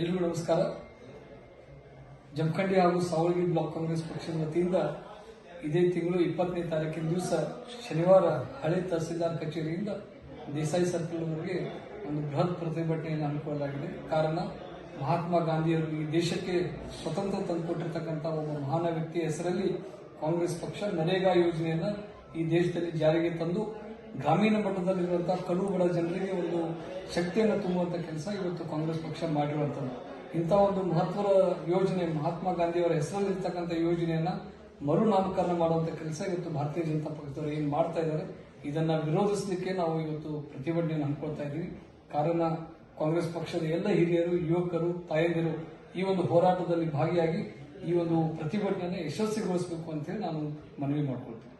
ಎಲ್ರಿಗೂ ನಮಸ್ಕಾರ. ಜಮಖಂಡಿ ಹಾಗೂ ಸಾವಳಗಿ ಬ್ಲಾಕ್ ಕಾಂಗ್ರೆಸ್ ಪಕ್ಷದ ವತಿಯಿಂದ ಇದೇ ತಿಂಗಳು ಇಪ್ಪತ್ತನೇ ತಾರೀಕಿನ ದಿವಸ ಶನಿವಾರ ಹಳೆ ತಹಸೀಲ್ದಾರ್ ಕಚೇರಿಯಿಂದ ದೇಸಾಯಿ ಸರ್ಕಲ್ವರೆಗೆ ಒಂದು ಬೃಹತ್ ಪ್ರತಿಭಟನೆಯನ್ನು ಹಮ್ಮಿಕೊಳ್ಳಲಾಗಿದೆ. ಕಾರಣ ಮಹಾತ್ಮ ಗಾಂಧಿಯವರು ಈ ದೇಶಕ್ಕೆ ಸ್ವತಂತ್ರ ತಂದುಕೊಟ್ಟಿರ್ತಕ್ಕಂಥ ಒಬ್ಬ ಮಹಾನ ವ್ಯಕ್ತಿಯ ಹೆಸರಲ್ಲಿ ಕಾಂಗ್ರೆಸ್ ಪಕ್ಷ ನರೇಗಾ ಯೋಜನೆಯನ್ನು ಈ ದೇಶದಲ್ಲಿ ಜಾರಿಗೆ ತಂದು ಗ್ರಾಮೀಣ ಮಟ್ಟದಲ್ಲಿರುವಂತಹ ಕಡು ಬಡ ಜನರಿಗೆ ಒಂದು ಶಕ್ತಿಯನ್ನು ತುಂಬುವಂತ ಕೆಲಸ ಇವತ್ತು ಕಾಂಗ್ರೆಸ್ ಪಕ್ಷ ಮಾಡಿರುವಂತದ್ದು ಇಂಥ ಒಂದು ಮಹತ್ವದ ಯೋಜನೆ, ಮಹಾತ್ಮ ಗಾಂಧಿಯವರ ಹೆಸರಲ್ಲಿರ್ತಕ್ಕಂಥ ಯೋಜನೆಯನ್ನ ಮರು ನಾಮಕರಣ ಮಾಡುವಂತ ಕೆಲಸ ಇವತ್ತು ಭಾರತೀಯ ಜನತಾ ಪಕ್ಷದವರು ಏನ್ ಮಾಡ್ತಾ ಇದ್ದಾರೆ, ಇದನ್ನ ವಿರೋಧಿಸಲಿಕ್ಕೆ ನಾವು ಇವತ್ತು ಪ್ರತಿಭಟನೆಯನ್ನು ಹಮ್ಮಿಕೊಳ್ತಾ ಇದ್ದೀವಿ. ಕಾರಣ, ಕಾಂಗ್ರೆಸ್ ಪಕ್ಷದ ಎಲ್ಲ ಹಿರಿಯರು, ಯುವಕರು, ತಾಯಂದಿರು ಈ ಒಂದು ಹೋರಾಟದಲ್ಲಿ ಭಾಗಿಯಾಗಿ ಈ ಒಂದು ಪ್ರತಿಭಟನೆಯನ್ನು ಯಶಸ್ವಿಗೊಳಿಸಬೇಕು ಅಂತ ಹೇಳಿ ನಾನು ಮನವಿ ಮಾಡ್ಕೊಳ್ತೀನಿ.